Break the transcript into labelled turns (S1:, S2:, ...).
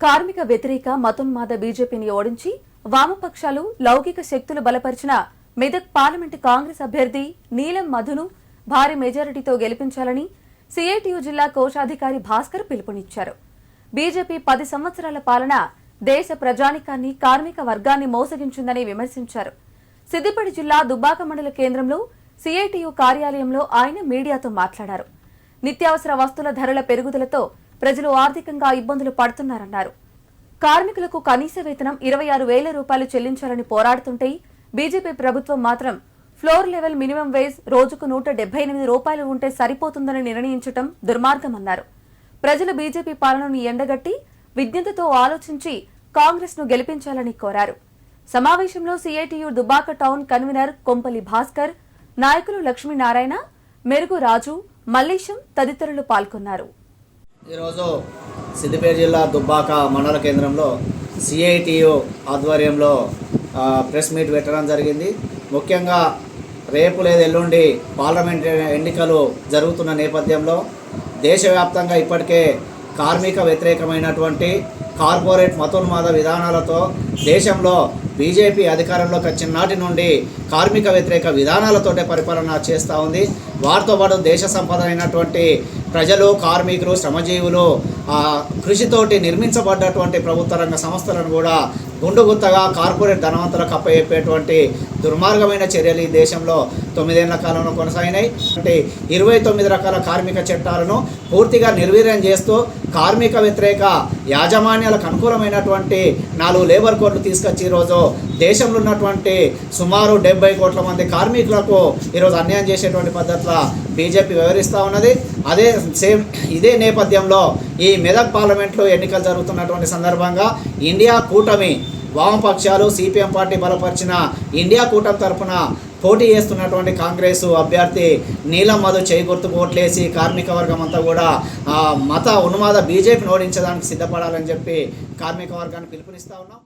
S1: కార్మిక వ్యతిరేక మతోన్మాద బీజేపీని ఓడించి వామపక్షాలు లౌకిక శక్తులు బలపరిచిన మెదక్ పార్లమెంటు కాంగ్రెస్ అభ్యర్థి నీలం మధును భారీ మెజారిటీతో గెలిపించాలని సిఐటియు జిల్లా కోశాధికారి భాస్కర్ పిలుపునిచ్చారు. బీజేపీ పది సంవత్సరాల పాలన దేశ ప్రజానికాన్ని కార్మిక వర్గాన్ని మోసగించిందని విమర్శించారు. సిద్దిపేట జిల్లా దుబ్బాక మండల కేంద్రంలో సిఐటియు కార్యాలయంలో ఆయన మీడియాతో మాట్లాడారు. నిత్యావసర వస్తువుల ధరల పెరుగుదలతో ప్రజలు ఆర్థికంగా ఇబ్బందులు పడుతున్నారన్నారు. కార్మికులకు కనీస వేతనం ఇరవై ఆరు వేల రూపాయలు చెల్లించాలని పోరాడుతుంటే బీజేపీ ప్రభుత్వం మాత్రం ఫ్లోర్ లెవెల్ మినిమం వేజ్ రోజుకు నూట డెబ్బై ఎనిమిది రూపాయలు ఉంటే సరిపోతుందని నిర్ణయించడం దుర్మార్గమన్నారు. ప్రజలు బీజేపీ పాలనను ఎండగట్టి విజ్ఞతతో ఆలోచించి కాంగ్రెస్ను గెలిపించాలని కోరారు. సమావేశంలో CITU Dubbaka town convener Kompali Bhaskar నాయకులు లక్ష్మీనారాయణ మెరుగు రాజు మల్లేశం తదితరులు పాల్గొన్నారు.
S2: ఈరోజు సిద్దిపేట జిల్లా దుబ్బాక మండల కేంద్రంలో సిఐటియు ఆధ్వర్యంలో ప్రెస్ మీట్ పెట్టడం జరిగింది. ముఖ్యంగా రేపు లేదా ఎల్లుండి పార్లమెంట్ ఎన్నికలు జరుగుతున్న నేపథ్యంలో దేశవ్యాప్తంగా ఇప్పటికే కార్మిక వ్యతిరేకమైనటువంటి కార్పొరేట్ మతోన్మాద విధానాలతో దేశంలో బీజేపీ అధికారంలోకి వచ్చిన నాటి నుండి కార్మిక వ్యతిరేక విధానాలతోటే పరిపాలన చేస్తూ ఉంది. వారితో పాటు దేశ సంపద అయినటువంటి ప్రజలు కార్మికులు శ్రమజీవులు కృషితోటి నిర్మించబడ్డటువంటి ప్రభుత్వ రంగ సంస్థలను కూడా గుండుగుత్తగా కార్పొరేట్ ధనవంతులకు అప్పచెప్పేటువంటి దుర్మార్గమైన చర్యలు ఈ దేశంలో తొమ్మిదేళ్ళ కాలంలో కొనసాగినాయి. అంటే ఇరవై తొమ్మిది రకాల కార్మిక చట్టాలను పూర్తిగా నిర్వీర్యం చేస్తూ కార్మిక వ్యతిరేక యాజమాన్యాలకు అనుకూలమైనటువంటి నాలుగు లేబర్ కోడ్లు తీసుకొచ్చి ఈరోజు దేశంలో ఉన్నటువంటి సుమారు డెబ్బై కోట్ల మంది కార్మికులకు ఈరోజు అన్యాయం చేసేటువంటి పద్ధతిలో బీజేపీ వ్యవహరిస్తూ ఉన్నది. అదే సేమ్ ఇదే నేపథ్యంలో ఈ మెదక్ పార్లమెంట్లో ఎన్నికలు జరుగుతున్నటువంటి సందర్భంగా ఇండియా కూటమి వామపక్షాలు సిపిఎం పార్టీ బలపరిచిన ఇండియా కూటమి తరఫున పోటీ చేస్తున్నటువంటి కాంగ్రెస్ అభ్యర్థి నీలం మధు చేకూర్తు ఓట్లేసి కార్మిక వర్గం అంతా కూడా మత ఉన్మాద బీజేపీని ఓడించడానికి సిద్ధపడాలని చెప్పి కార్మిక వర్గాన్ని పిలుపునిస్తా ఉన్నాం.